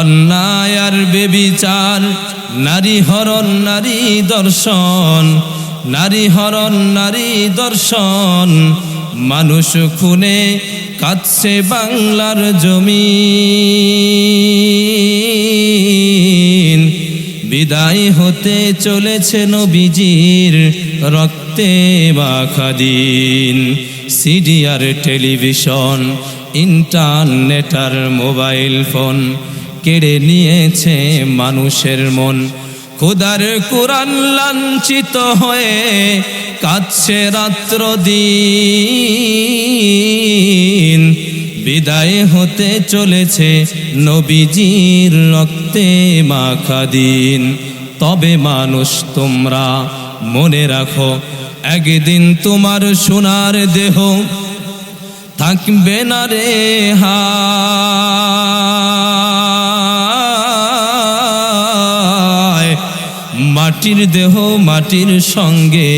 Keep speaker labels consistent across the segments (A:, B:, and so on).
A: অন্যায় আর বেবিচার, নারী হরণ, নারী দর্শন, নারী হরণ, নারী দর্শন, মানুষ খুনে কাঁদছে বাংলার জমি বিদায় হতে চলেছে নবীজির রক্তে মাখা দিন। সিডিআর টেলিভিশন, ইন্টারনেট আর মোবাইল ফোন কেড়ে নিয়েছে মানুষের মন। খুদার কোরআন লাঞ্ছিত হয়ে কাচ্ছে রাত্র দিন। বিদায় হতে চলেছে নবীজির রক্তে মাখা দিন। তবে মানুষ তোমরা মনে রাখো, একদিন তোমার সোনার দেহ থাকবে না রে হায় মাটির দেহ মাটির সঙ্গে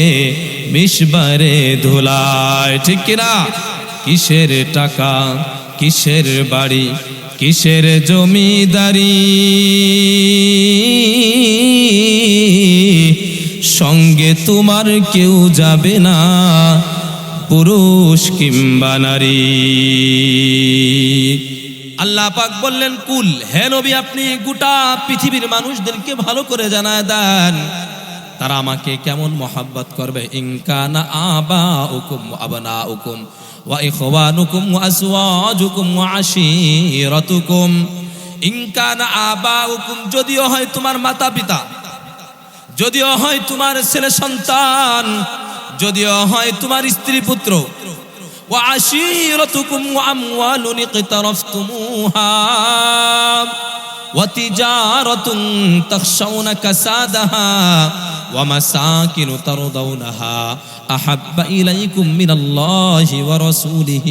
A: মিশবারে ধুলায়। ঠিক কিনা? কিসের টাকা? কিসের বাড়ি? কিসের জমিদারি? সঙ্গে তোমার কেউ যাবে না, পুরুষ কিংবা নারী। আল্লাহ পাক বললেন, কুল, হে নবী, আপনি গোটা পৃথিবীর মানুষদেরকে ভালো করে জানায় দেন। তারা আমাকে কেমন মহাব্বত করবে? ইনকানা আবা উকুম আবনা উকুম ওয়া ইখওয়ানুকুম ওয়া আসওয়াজুকুম ওয়া আশীরাতুকুম। ইনকানা আবা যদিও হয় তোমার মাতা পিতা যদিও হয় তোমার ছেলে সন্তান, যদিও হয় তোমার স্ত্রী পুত্র وعشيرتكم وأموال اقترفتموها وتجارة تخشون كسادها ومساكن ترضونها أحب إليكم من الله ورسوله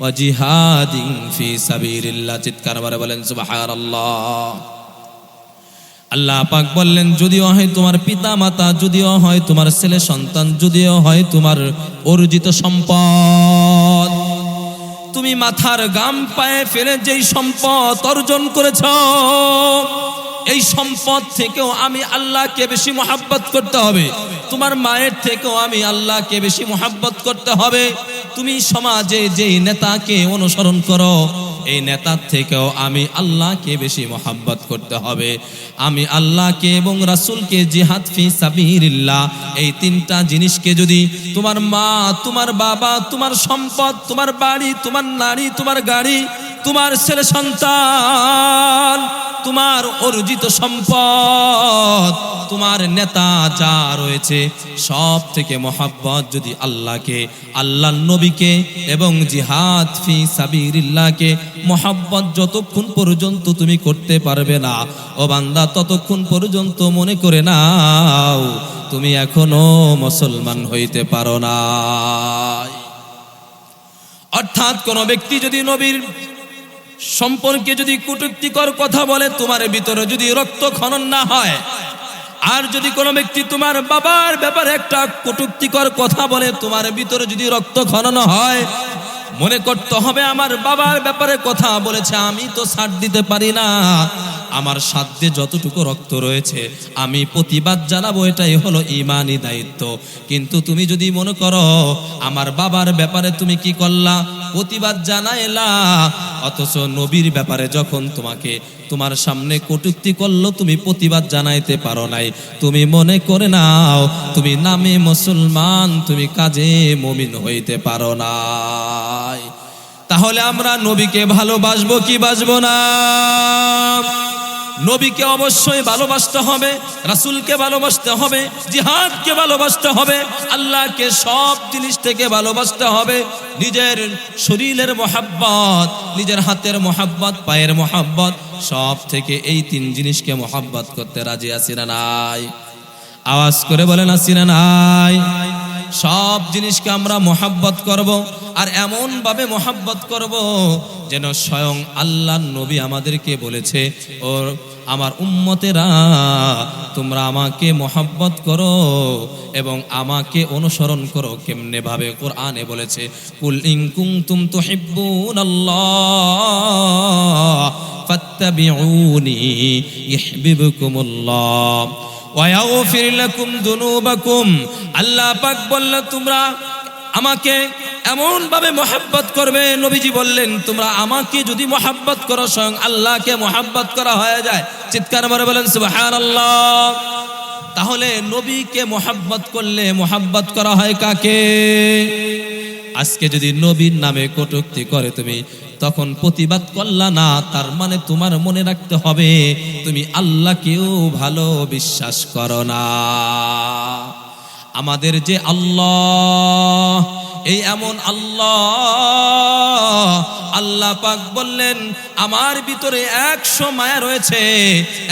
A: وجهاد في سبيل الله. تذكر سبحان الله. আল্লাহ পাক বললেন, যদিও হয় তোমার পিতা মাতা যদিও হয় তোমার ছেলে সন্তান, যদিও হয় তোমার অর্জিত সম্পদ, তুমি মাথার গাম পায়ে ফেলে যেই সম্পদ অর্জন করেছ, এই সম্পদ থেকেও আমি আল্লাহকে বেশি মহাব্বত করতে হবে। তোমার মায়ের থেকেও আমি আল্লাহকে বেশি মহাব্বত করতে হবে। তুমি সমাজে যে নেতাকে অনুসরণ করো, এই নেতার থেকেও আমি আল্লাহকে বেশি মোহাম্মত করতে হবে। আমি আল্লাহকে এবং রাসুলকে জিহাদ ফি সাবিরিল্লাহ এই তিনটা জিনিসকে যদি তোমার মা, তোমার বাবা, তোমার সম্পদ, তোমার বাড়ি, তোমার নারী, তোমার গাড়ি তোমার ছেলে সন্তান, তোমার অর্জিত সম্পদ, তোমার নেতা যা রয়েছে সব থেকে মহাব্বত যদি আল্লাহকে আল্লাহ নবীকে এবং জিহাদ ফি সাবিরিল্লাহকে মহাব্বত যতক্ষণ পর্যন্ত তুমি করতে পারবে না, ও বান্দা ততক্ষণ পর্যন্ত মনে করে নাও, তুমি এখনও মুসলমান হইতে পারো না অর্থাৎ কোন ব্যক্তি যদি নবীর সম্পর্কে যদি কটুক্তিকর কথা বলে, তোমার ভিতরে যদি রক্ত খনন না হয়, আর যদি কোনো ব্যক্তি তোমার বাবার ব্যাপারে একটা কটুক্তিকর কথা বলে, তোমার ভিতরে যদি রক্ত খনন হয়, মনে করতে হবে আমার বাবার ব্যাপারে কথা বলেছে, আমি তো ছাড় দিতে পারি না। আমার সাধ্যে যতটুকু রক্ত রয়েছে, আমি প্রতিবাদ জানাব, এটাই হলো ইমানি দায়িত্ব। কিন্তু তুমি যদি মনে করো, আমার বাবার ব্যাপারে তুমি কি করলা? প্রতিবাদ জানাইলা। অথচ নবীর ব্যাপারে যখন তোমাকে তোমার সামনে কটুক্তি করল, তুমি প্রতিবাদ জানাইতে পারো নাই। তুমি মনে করে নাও, তুমি নামে মুসলমান, তুমি কাজে মমিন হইতে পারো নাই। তাহলে আমরা নবীকে ভালোবাসবো কি বাসবো না? নবীকে অবশ্যই ভালোবাসতে হবে, রাসূলকে ভালোবাসতে হবে, জিহাদকে ভালোবাসতে হবে, আল্লাহকে সব জিনিস থেকে ভালোবাসতে হবে। নিজের শরীরের মোহাব্বত, নিজের হাতের মোহাব্বত, পায়ের মোহাব্বত, সব থেকে এই তিন জিনিসকে মোহাব্বত করতে রাজি আছি না নাই? আওয়াজ করে বলেন না নাই? সব জিনিসকে আমরা মোহাব্বত করব আর এমন ভাবে মোহাব্বত করব যেন স্বয়ং আল্লাহ নবী আমাদেরকে বলেছে, ও আমার উম্মতেরা, তোমরা আমাকে মোহাব্বত করো এবং আমাকে অনুসরণ করো। কেমনে ভাবে কোরআনে বলেছে, কুল ইন কুনতুম তুহিব্বুন আল্লাহ ফাত্তাবিউনি ইহবিবকুমুল্লাহ ওয়ায়াগফির লাকুম দুনুবাকুম। আল্লাহ পাক বললেন তোমরা আমাকে এমন ভাবে মোহাব্বত করবে। নবীজি বললেন, তোমরা আমাকে যদি মোহাব্বত করো, স্বয়ং আল্লাহকে মোহাব্বত করা হয়ে যায়। চিৎকার মারে বলেন, সুবহানাল্লাহ। তাহলে নবীকে মোহাব্বত করলে মোহাব্বত করা হয় কাকে? আজকে যদি নবীর নামে কটুক্তি করে তুমি, তখন প্রতিবাদ করলা না, তার মানে তোমার মনে রাখতে হবে, তুমি আল্লাহকেও ভালো বিশ্বাস করো না। আমাদের যে আল্লাহ, এই এমন আল্লাহ আল্লাহ পাক বললেন, আমার ভিতরে একশো মায়া রয়েছে,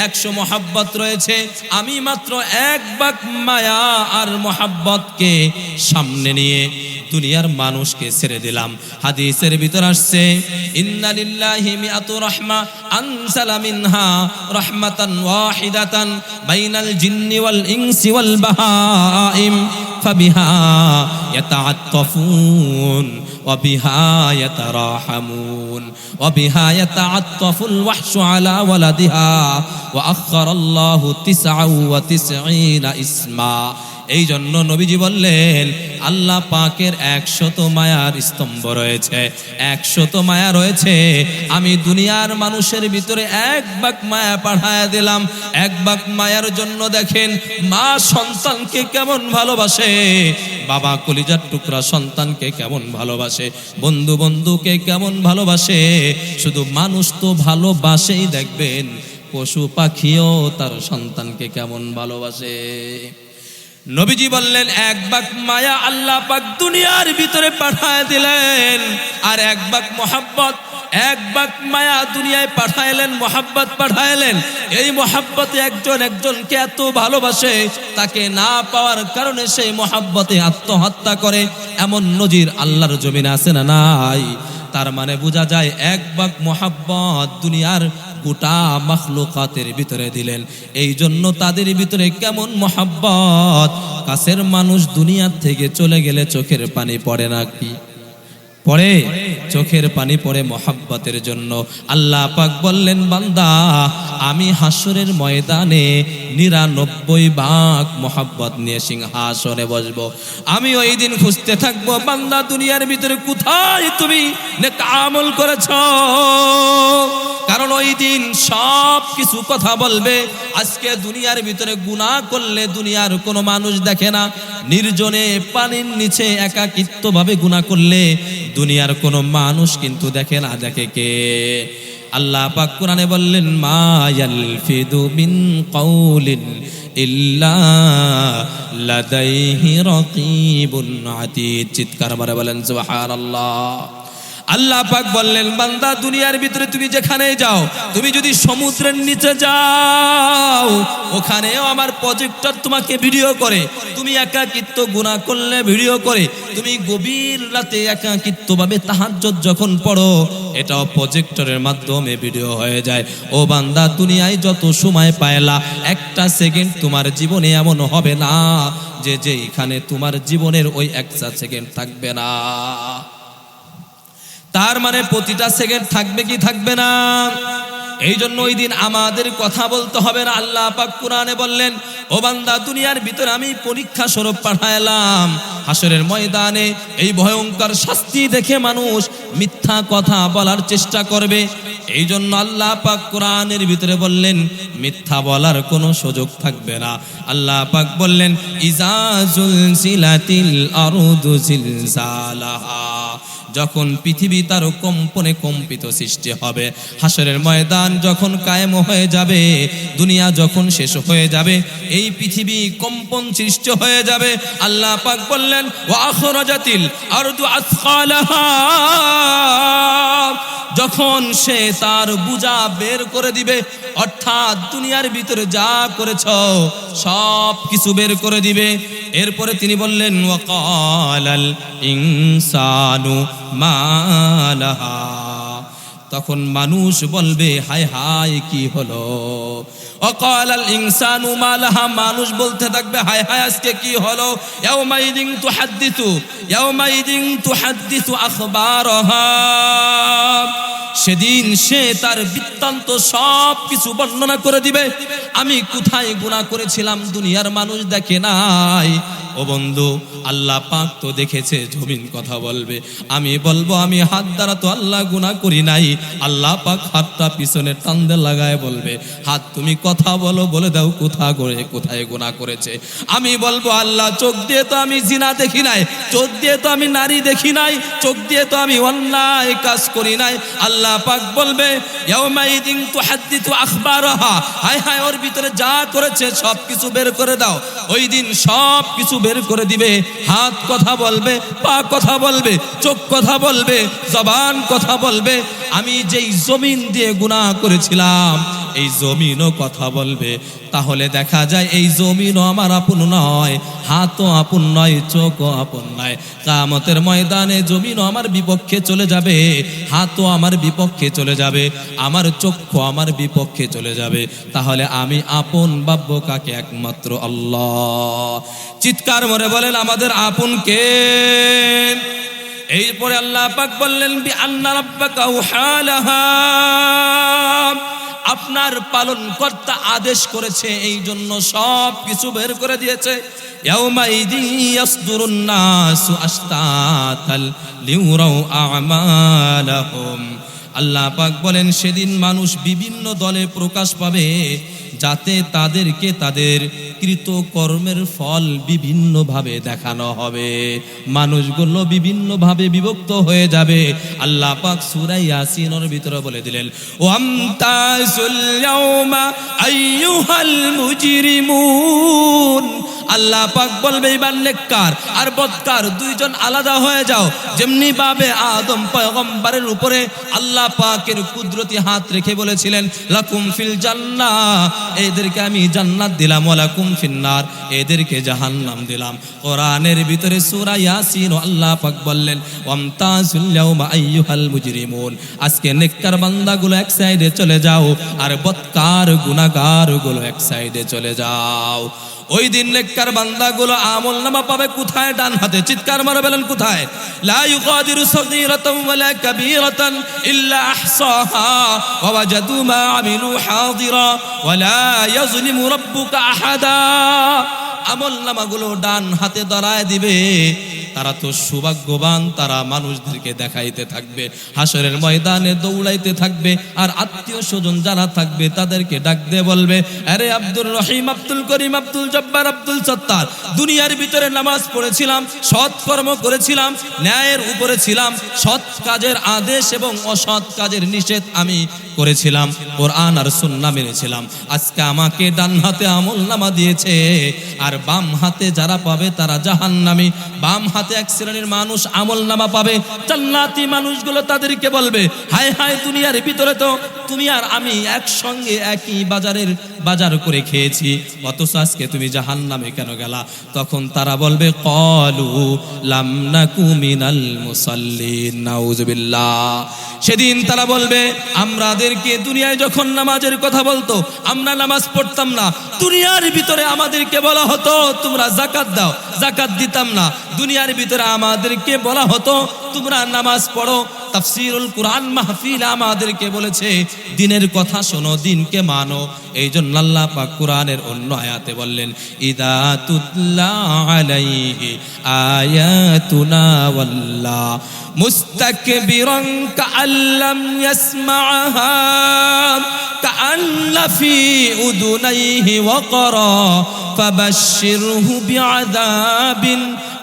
A: একশো মোহাব্বত রয়েছে। আমি মাত্র এক বাক মায়া আর মোহাব্বতকে সামনে নিয়ে দুনিয়ার মানুষকে ছেড়ে দিলাম। হাদিসের ভিতর আসছে ইন্নালিল্লাহি মিআতু রাহমা, আনসালা বাহাইম يتراحمون وبها يتعطف الوحش على ولدها وأخر الله تسعا وتسعين اسما. এই জন্য নবীজি বললেন, আল্লাহ পাকের একশত মায়ার স্তম্ভ রয়েছে। একশত মায়া রয়েছে। আমি দুনিয়ার মানুষের ভিতরে এক বাক মায়া পাঠায় দিলাম। এক বাক মায়ার জন্য দেখেন, মা সন্তানকে কেমন ভালোবাসে। বাবা কলিজার টুকরা সন্তানকে কেমন ভালোবাসে। বন্ধু বন্ধুকে কেমন ভালোবাসে। শুধু মানুষ তো ভালোবাসেই দেখবেন, পশু পাখিও তার সন্তানকে কেমন ভালোবাসে। নবীজি বললেন, এক বাক মায়া আল্লাহ পাক দুনিয়ার ভিতরে পাঠায় দিলেন, আর এক বাক মোহাব্বত, এক বাক মায়া দুনিয়ায় পাঠাইলেন, মোহাব্বত পাঠাইলেন। এই মোহাব্বতে একজন একজনকে এত ভালোবাসে, তাকে না পাওয়ার কারণে সেই মোহাব্বতে আত্মহত্যা করে। এমন নজির আল্লাহর জমিনে আছে না নাই? তার মানে বোঝা যায়, এক বাক মোহাব্বত দুনিয়ার গোটা মখলুকাতের ভিতরে দিলেন। এই জন্য তাদের ভিতরে কেমন মোহাব্বত? কাছের মানুষ দুনিয়ার থেকে চলে গেলে চোখের পানি পড়ে নাকি? পড়ে, চোখের পানি পড়ে মহাব্বতের জন্য। আল্লাহ পাক বললেন, বান্দা, আমি হাসরের ময়দানে নিরানব্বই বাঘ মহাব্বত নিয়ে সিংহাসনে বসবো। আমি ওই দিন খুঁজতে থাকব, বান্দা, দুনিয়ার ভিতরে কোথায় তুমি আমল করেছ? কারণ ওই দিন সব কিছু কথা বলবে। আজকে দুনিয়ার ভিতরে গুনাহ করলে দুনিয়ার কোনো মানুষ দেখে না। নির্জনে পানির নিচে একাকিত্ব ভাবে গুনাহ করলে দুনিয়ার কোনো মানুষ কিন্তু দেখে না, দেখে কে? আল্লাহ পাক কোরআনে বললেন, মা ইয়ালফিদু মিন কাউলিন ইল্লা লাদাইহি রাকিবুন চিৎকার মারে বলেন, সুবহানাল্লাহ। আল্লাহ পাক বললেন, বান্দা, দুনিয়ার ভিতরে তুমি যেখানে যাও, তুমি যদি সমুদ্রের নিচে যাও, ওখানেও আমার প্রজেক্টর তোমাকে ভিডিও করে। তুমি একাকিত্ব গুণা করলে ভিডিও করে। তুমি গভীর রাতে একাকিত্ব ভাবে তাহাজ্জুদ যখন পড়ো, এটাও প্রজেক্টরের মাধ্যমে ভিডিও হয়ে যায়। ও বান্দা, দুনিয়ায় যত সময় পায়লা একটা সেকেন্ড তোমার জীবনে এমন হবে না, যে যে এখানে তোমার জীবনের ওই একটা সেকেন্ড থাকবে না। তার মানে প্রতিটা সেকেন্ড থাকবে কি থাকবে না? এই জন্য ওই দিন আমাদের কথা বলতে হবে না। আল্লাহ পাক কোরআনে বললেন, ও বান্দা, দুনিয়ার ভিতরে আমি পরীক্ষা স্বরূপ পাঠাইলাম। হাসরের ময়দানে এই ভয়ঙ্কর শাস্তি দেখে মানুষ মিথ্যা কথা বলার চেষ্টা করবে। এই জন্য আল্লাহ পাক কোরআনের ভিতরে বললেন, মিথ্যা বলার কোনো সুযোগ থাকবে না। আল্লাহ পাক বললেন ইজাজুল সিলাতিল আরুদু জিলজালাহা। যখন পৃথিবী তার কম্পনে কম্পিত সৃষ্টি হবে, হাসরের ময়দান যখন কায়েম হয়ে যাবে, দুনিয়া যখন শেষ হয়ে যাবে, এই পৃথিবী কম্পন সৃষ্টি হয়ে যাবে। আল্লাহ পাক বললেন ও আখরাজাতিল আরদু আসকালাহা। যখন সে তার বুজা বের করে দিবে, অর্থাৎ দুনিয়ার ভিতরে যা করেছ, সব কিছু বের করে দিবে। এরপরে তিনি বললেন ওয়াকালাল ইনসানু মালাহা। তখন মানুষ বলবে, হায় হায়, কি হলো? অকাল আল ইনসানু মালাহা। মানুষ বলতে থাকবে, হায় হায়, আজকে কি হলো? ইয়াউমাইদিন তুহাদ্দিসু ইয়াউমাইদিন তুহাদ্দিসু আখবারহা। সেদিন সে তার বৃত্তান্ত সব কিছু বর্ণনা করে দিবে। আমি কোথায় গুণা করেছিলাম? দুনিয়ার মানুষ দেখে নাই। ও বন্ধু, আল্লাহ পাক তো দেখেছে, জমিন কথা বলবে। আমি বলব, আমি হাত দ্বারা তো আল্লাহ গুণা করি নাই। আল্লাহ পাক হাতটা পিছনে টান্দে লাগায় বলবে, হাত তুমি কথা বলো, বলে দাও কোথা করে, কোথায় গুণা করেছে? আমি বলব, আল্লাহ, চোখ দিয়ে তো আমি জিনা দেখি নাই, চোখ দিয়ে তো আমি নারী দেখি নাই, চোখ দিয়ে তো আমি অন্যায় কাজ করি নাই। আল্লাহ পাক বলবে হায় হায়, ওর ভিতরে যা করেছে সব কিছু বের করে দাও। ওই দিন সব কিছু বের করে দিবে। হাত কথা বলবে, পা কথা বলবে, চোখ কথা বলবে, জবান কথা বলবে। আমি যেই জমিন দিয়ে গুনাহ করেছিলাম এই জমিনও কথা বলবে। তাহলে দেখা যায় এই জমিনও আমার আপন নয়, হাতও আপন নয়, চোখও আপন নয়। কামতের ময়দানে জমিনও আমার বিপক্ষে চলে যাবে, হাতও আমার বিপক্ষে চলে যাবে, আমার চক্ষু আমার বিপক্ষে চলে যাবে। তাহলে আমি আপন ভাববো কাকে একমাত্র আল্লাহ। চিৎকার মরে বলেন, আমাদের আপন কে? এরপরে আল্লাহ পাক বললেন, বি আন্না রাব্বাকা উহালাহা। আপনার পালন কর্তা আদেশ করেছে, এই জন্য সব কিছু বের করে দিয়েছে। আল্লাহ পাক বলেন, সেদিন মানুষ বিভিন্ন দলে প্রকাশ পাবে। যাতে তাদেরকে তাদের কৃত কর্মের ফল বিভিন্নভাবে দেখানো হবে। মানুষগুলো বিভিন্নভাবে বিভক্ত হয়ে যাবে। আল্লাহ পাক সুরাই ইয়াসিনের ভিতরে বলে দিলেন ওয়ামতাজুল ইয়াউমা আইয়ুহাল মুজরিমুন। আল্লাহ পাক বলবে এবার নেককার আর বদকার, দুইজন আলাদা হয়ে যাও। যেমনি ভাবে আদম পয়গম্বরের উপরে আল্লাহ পাকের কুদরতি হাত রেখে বলেছিলেন, লাকুম ফিল জান্নাহ। এদেরকে আমি জান্নাত দিলাম, ওয়ালাকুম ফিন্নার। এদেরকে জাহান্নাম দিলাম। কোরআনের ভিতরে সূরা ইয়াসিন আল্লাহ পাক বললেন, ওয়ামতাজুল ইয়াউমা আইয়ুহাল মুজরিমুন। আজকে নেককার বান্দাগুলো এক সাইডে চলে যাও আর বদকার গুনাহগারগুলো এক সাইডে চলে যাও। ওই দিন নেককার বান্দাগুলো আমল নামা পাবে কোথায়? ডান হাতে চিৎকার মারা বলেন কোথায়? লা ইউগাদিরু সগীরাতান ওয়ালা কাবীরাতান ইল্লা আহসাহা ওয়া ওয়াজাদু মা আমিলু হাদিরা ওয়ালা ইয়াযলিমু রাব্বুকা আহাদা। আমল নামাগুলো ডান হাতে দাঁড়ায় দিবে। তারা তো সৌভাগ্যবান, তারা মানুষদেরকে দেখাইতে থাকবে, হাসরের ময়দানে দৌড়াইতে থাকবে, আর আত্মীয় স্বজন যারা থাকবে তাদেরকে ডাক দিয়ে বলবে, আরে আব্দুল রহিম, আব্দুল করিম, আব্দুল জব্বার, আব্দুল সত্তার, দুনিয়ার ভিতরে নামাজ পড়েছিলাম, সৎ কর্ম করেছিলাম, ন্যায়ের উপরে ছিলাম, সৎ কাজের আদেশ এবং অসৎ কাজের নিষেধ আমি করেছিলাম, কোরআন আর সুন্না মেনেছিলাম। আজকে আমাকে ডান হাতে আমল নামা দিয়েছে আর বাম হাতে যারা পাবে তারা জাহান্নামী। বাম হাতে এক শ্রেণির মানুষ আমল নামা পাবে। জান্নাতি মানুষগুলো তাদেরকে বলবে, হায় হায়, দুনিয়ার ভিতরে তো তুমি আর আমি একসঙ্গে একই বাজারের বাজার করে খেয়েছি। অথচ আজকে তুমি জাহান্নামে কেন গেলা? তখন তারা বলবে কলু লাম নাকু মিনাল মুসাল্লিন নাউজুবিল্লাহ সেদিন তারা বলবে আমাদেরকে দুনিয়ায় যখন নামাজের কথা বলতো, আমরা নামাজ পড়তাম না। দুনিয়ার ভিতরে আমাদেরকে বলা হতো তোমরা জাকাত দাও। জাকাত দিতাম না। দুনিয়ার ভিতরে আমাদেরকে বলা হতো তোমরা নামাজ পড়ো তাফসিরুল কুরআন মাহফিল আমাদেরকে বলেছে দিনের কথা শোনো দিনকে মানো এই জন্য আল্লাহ পাক কুরআনের অন্য আয়াতে বললেন ইদা তুতলা আলাইহি আয়াতুনা ওয়াল্লা মুস্তাকবিরান কাআল্লাম ইয়াসমাআহা كأن في أذنيه وقرا فبشره بعذاب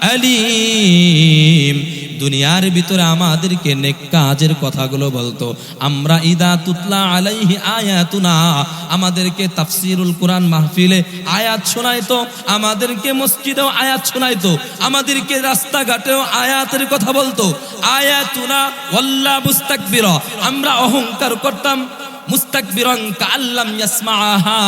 A: أليم দুনিয়ার ভিতরে আমাদেরকে নেক কাজের কথাগুলো বলতো। আমরা ইদা তুতলা আলাইহি আয়াতুনা, আমাদেরকে তাফসিরুল কোরআন মাহফিলে আয়াত শোনাইতো, আমাদেরকে মসজিদেও আয়াত শোনাইতো, আমাদেরকে রাস্তাঘাটেও আয়াতের কথা বলতো। আয়াতুনা ওয়াল্লা মুস্তাকবির, আমরা অহংকার করতাম মুস্তাকবিরং কাল্লাম ইয়াসমাহা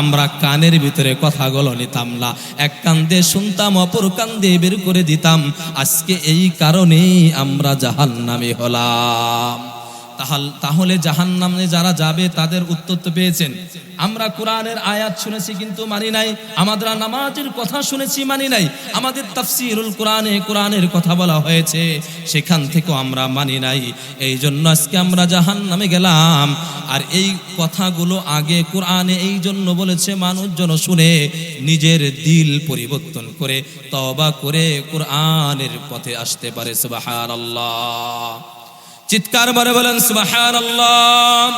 A: আমরা কানের ভিতরে কথাগুলো নিতাম না। এক কান দিয়ে শুনতাম, অপর কান দিয়ে বের করে দিতাম। আজকে এই কারণেই আমরা জাহান্নামে হলাম। তাহাল- তাহলে জাহান্নামে যারা যাবে তাদের উত্তর তো পেয়েছেন। আমরা কোরআনের আয়াত শুনেছি কিন্তু মানি নাই। আমাদের নামাজের কথা শুনেছি মানি নাই। আমাদের তাফসিরুল কোরআনে কোরআনের কথা বলা হয়েছে। সেখান থেকেও আমরা মানি নাই। এই জন্য আজকে আমরা জাহান্নামে গেলাম। আর এই কথাগুলো আগে কোরআনে এই জন্য বলেছে মানুষ যেন শুনে নিজের দিল পরিবর্তন করে তবা করে কোরআনের পথে আসতে পারে। সুবহানাল্লাহ। চিৎকার মারে বলেন, সুবহানাল্লাহ।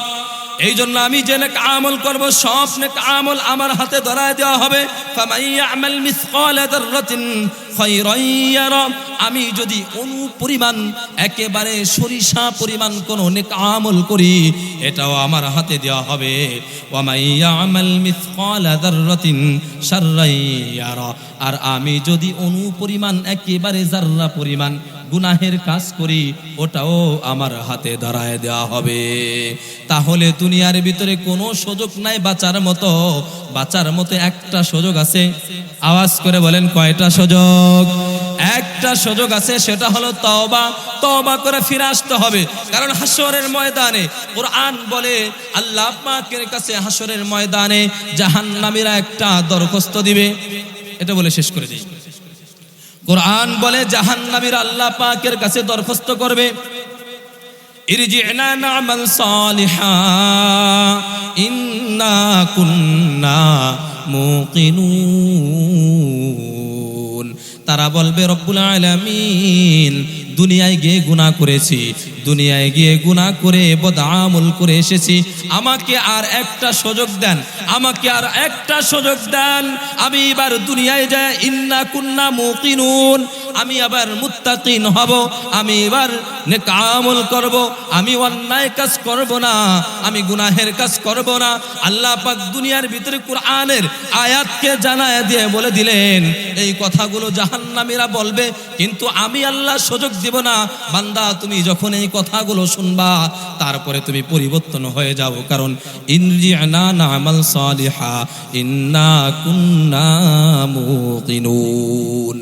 A: এই জন্য আমি যে নেক আমল করব, সব নেক আমল আমার হাতে ধরায় দেওয়া হবে। ফামাইয়া আমাল মিসকাল ইয়ারা আমি যদি অনু পরিমাণ, একেবারে সরিষা পরিমাণ কোন নেক আমল করি, এটাও আমার হাতে দেওয়া হবে। আর আমি যদি অনু পরিমাণ, একেবারে জাররা পরিমাণ গুনাহের কাজ করি, ওটাও আমার হাতে ধরায় দেওয়া হবে। তাহলে দুনিয়ার ভিতরে কোনো সুযোগ নাই বাঁচার মতো বাঁচার মতো একটা সুযোগ আছে। আওয়াজ করে বলেন, কয়টা সুযোগ? একটা সুযোগ আছে, সেটা হলো তওবা। তওবা করে ফিরে আসতে হবে। কারণ হাসরের ময়দানে কোরআন বলে, আল্লাহ পাকের কাছে হাসরের ময়দানে জাহান্নামীরা একটা দরখাস্ত দিবে। এটা বলে শেষ করে দিই। কোরআন বলে, জাহান্নামীর আল্লাহ পাকের কাছে দরখাস্ত করবে। ইন্না তারা বলবে রব্বুল আলামিন দুনিয়ায় গিয়ে গুনাহ করেছি। দুনিয়ায় গিয়ে গুনাহ করে বদআমল করে এসেছি। আমাকে আর একটা সুযোগ দেন, আমাকে আর একটা সুযোগ দেন। আমি এবার দুনিয়ায় যাই, ইন্না কুন্না মুকিনুন। আমি আবার মুত্তাকিন হব, আমি এবার নেক আমল করব, আমি অন্যায় কাজ করব না, আমি গুনাহের কাজ করব না। আল্লাহ পাক দুনিয়ার ভিতরে কোরআনের আয়াতকে জানায় দিয়ে বলে দিলেন, এই কথাগুলো জাহান্নামীরা বলবে, কিন্তু আমি আল্লাহ সুযোগ দিব না। বান্দা, তুমি যখন এই কথাগুলো শুনবা, তারপরে তুমি পরিবর্তন হয়ে যাও। কারণ ইন্দ্রিয়ানা না'মাল সালিহা, ইন্না কুন্না মুকিনুন।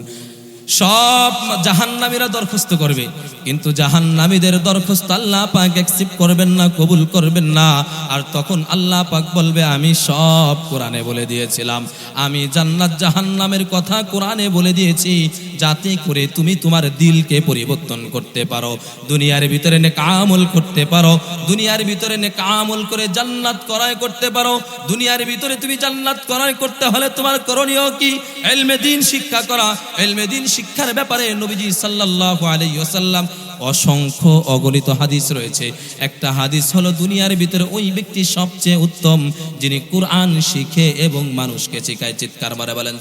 A: সব জাহান্নামীরা দরখাস্ত করবে। কিন্তু জাহান্নামীদের দরখাস্ত আল্লাহ পাক অ্যাকসেপ্ট করবেন না, কবুল করবেন না। আর তখন আল্লাহ পাক বলবে, আমি সব কোরআনে বলে দিয়েছিলাম। আমি জান্নাত জাহান্নামের কথা কোরআনে বলে দিয়েছি। যাতে করে তুমি তোমার দিলকে পরিবর্তন করতে পারো, দুনিয়ার ভিতরে নেক আমল করতে পারো, দুনিয়ার ভিতরে নেক আমল করে জান্নাত করায় করতে পারো, দুনিয়ার ভিতরে তুমি জান্নাত করায় করতে হলে তোমার করণীয় কি? এলমে দিন শিক্ষা করা, এলমে দিন শিক্ষার ব্যাপারে নবীজি সাল্লাল্লাহু আলাইহি ওয়াসাল্লাম অসংখ্য অগণিত হাদিস রয়েছে। একটা হাদিস হলো, দুনিয়ার ভিতরে ওই ব্যক্তি সবচেয়ে উত্তম যিনি কোরআন শিখে এবং মানুষকে শেখায়। চিৎকার মারে বলেন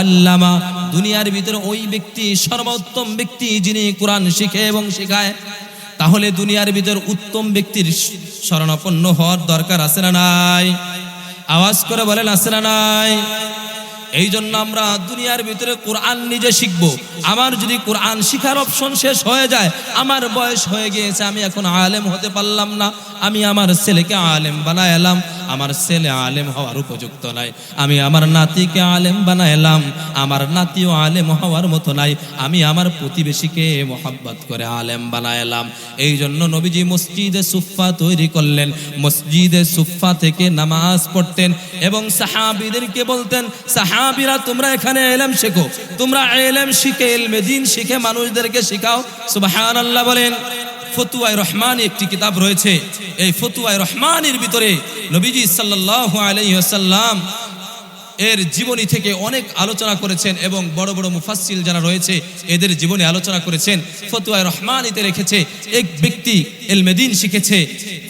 A: আল্লামা। দুনিয়ার ভিতরে ওই ব্যক্তি সর্বোত্তম ব্যক্তি যিনি কোরআন শিখে এবং শেখায়। তাহলে দুনিয়ার ভিতর উত্তম ব্যক্তির শরণাপন্ন হওয়ার দরকার আছে না নাই? আওয়াজ করে বলেন আছে না নাই। এই জন্য আমরা দুনিয়ার ভিতরে কোরআন নিজে শিখব। আমার যদি কোরআন শিখার অপশন শেষ হয়ে যায়, আমার বয়স হয়ে গিয়েছে, আমি এখন আলেম হতে পারলাম না। আমি আমার ছেলেকে আলেম বানাইলাম, আমার ছেলে আলেম হওয়ার উপযুক্ত নাই। আমি আমার নাতিকে আলেম বানাইলাম, আমার নাতিও আলেম হওয়ার মতো নাই। আমি আমার প্রতিবেশীকে মোহাব্বত করে আলেম বানাইলাম। এই জন্য নবীজি মসজিদে সুফা তৈরি করলেন। মসজিদে সুফা থেকে নামাজ পড়তেন এবং সাহাবিদেরকে বলতেন সাহাবিরা, তোমরা এখানে এলেম শেখো। তোমরা এলেম শিখে, এলমে দিন শিখে মানুষদেরকে শেখাও। সুবাহান আল্লাহ বলেন ফতুয়ায় রহমান একটি কিতাব রয়েছে। এই ফতুয়ায় রহমানের ভিতরে নবীজি সাল্লাল্লাহু আলাইহি এর জীবনী থেকে অনেক আলোচনা করেছেন এবং বড় বড় মুফাসসিল যারা রয়েছে, এদের জীবনে আলোচনা করেছেন। ফতুয়ায় রহমানিতে রেখেছে, এক ব্যক্তি এলমেদিন শিখেছে,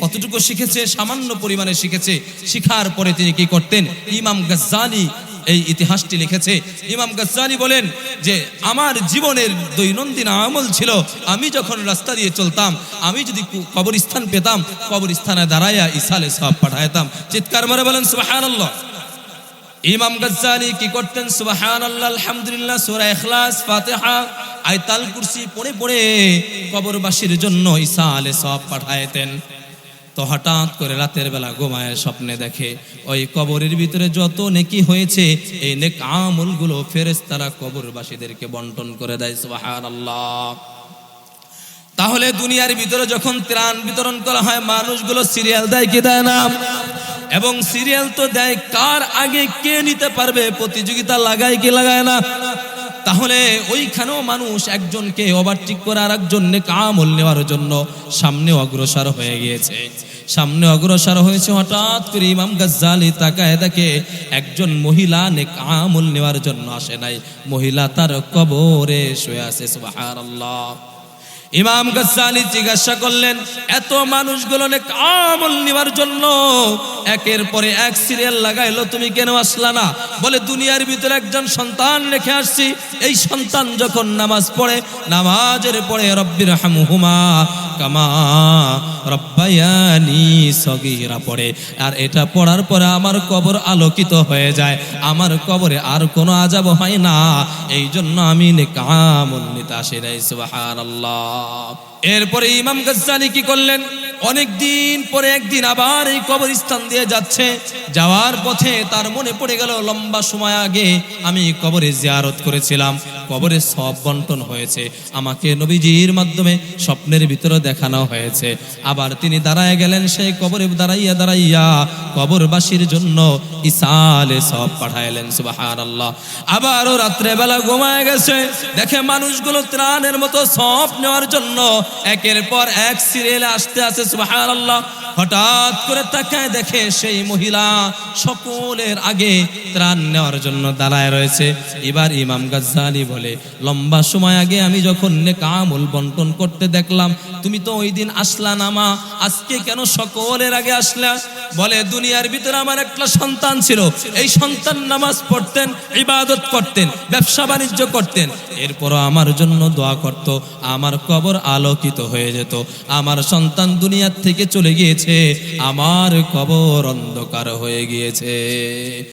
A: কতটুকু শিখেছে, সামান্য পরিমাণে শিখেছে। শিখার পরে তিনি কি করতেন? ইমাম গাজ্জালি এই ইতিহাসটি লিখেছে। ইমাম গাজ্জালি বলেন যে, আমার জীবনের দৈনন্দিন আমল ছিল, আমি যখন রাস্তা দিয়ে চলতাম, আমি যদি কবরস্থান পেতাম, কবরস্থানে দাঁড়াইয়া ইসালে সব পাঠাইতাম। চিৎকার মারে বলেন, সুবহানাল্লাহ। ইমাম গজ্জালি কি করতেন? সুবহানাল্লাহ, আলহামদুলিল্লাহ, সূরা ইখলাস, ফাতিহা, আয়াতুল কুরসি পড়ে পড়ে কবরবাসীর জন্য ঈসা আলাইহিস সব পাঠাইতেন। তো হঠাৎ করে রাতের বেলা ঘুমায় স্বপ্নে দেখে, ওই কবরের ভিতরে যত নেকি হয়েছে, এই নেক আমলগুলো ফেরেশতারা কবরবাসীদেরকে বন্টন করে দেয়, সুবহানাল্লাহ। তাহলে দুনিয়ার ভিতরে যখন ত্রাণ বিতরণ করা হয়, মানুষগুলো সিরিয়াল দেয় কি দেয় না? এবং সিরিয়াল তো দেয় কার আগে কে নিতে পারবে? প্রতিযোগিতা লাগায় কি লাগায় না? তাহলে ওইখানেও মানুষ একজনকে ওভারটেক করে আর একজন কামল নেওয়ার জন্য সামনে অগ্রসর হয়ে গিয়েছে। সামনে অগ্রসর হয়েছে হঠাৎ করে ইমাম গাজ্জালি তাকায় দেখে একজন মহিলা নেক আমল নেওয়ার জন্য আসে নাই। মহিলা তার কবরে শুয়ে আছে, সুবহানাল্লাহ। ইমাম গাজ্জালি জিজ্ঞাসা করলেন, এত মানুষগুলো নেক আমল নেওয়ার জন্য একের পরে এক সিরিয়াল লাগাইলো, তুমি কেন আসলা না? বলে, দুনিয়ার ভিতরে একজন সন্তান রেখে আসছি। এই সন্তান যখন নামাজ পড়ে, নামাজের পড়ে রব্বির হামহুমা কামা রব্বায়ানি সগীরা পড়ে। আর এটা পড়ার পরে আমার কবর আলোকিত হয়ে যায়। আমার কবরে আর কোনো আজাব হয় না। এই জন্য আমি নেকামল নিতে আসি নাই, সুবহানাল্লাহ। এরপরে ইমাম গজ্জালি কি করলেন? অনেক দিন পরে একদিন আবার এই কবরস্থান দিয়ে যাচ্ছে। যাওয়ার পথে তার মনে পড়ে গেল, লম্বা সময় আগে আমি কবরে জিয়ারত করেছিলাম। কবরে সব বন্টন হয়েছে। আমাকে নবীজির মাধ্যমে স্বপ্নের ভিতরে দেখানো হয়েছে। আবার তিনি দাঁড়ায় গেলেন, সেই কবরে দাঁড়াইয়া দাঁড়াইয়া কবরবাসীর জন্য ইসালে সব পাঠাইলেন সুবাহান আল্লাহ আবারও রাত্রেবেলা ঘুমায় গেছে। দেখে মানুষগুলো ত্রাণের মতো সব নেওয়ার জন্য একের পর এক সিরিয়ালে আসতে আসে সুবাহান আল্লাহ হঠাৎ করে তাকায় দেখে সেই মহিলা সকলের আগে ত্রাণ নেওয়ার জন্য দাঁড়ায় রয়েছে। এবার ইমাম গাজ্জালি বলে, লম্বা সময় আগে আমি যখন বন্টন করতে দেখলাম, তুমি তো ওই দিন আসলা না মা, আজকে কেন সকলের আগে আসলা? বলে, দুনিয়ার ভিতরে আমার একটা সন্তান ছিল, এই সন্তান নামাজ পড়তেন, ইবাদত করতেন, ব্যবসা বাণিজ্য করতেন। এরপরও আমার জন্য দোয়া করত, আমার কবর আলোকিত হয়ে যেত, আমার সন্তান দুনিয়ার থেকে চলে গিয়েছে। আমার কবর অন্ধকার হয়ে গিয়েছে।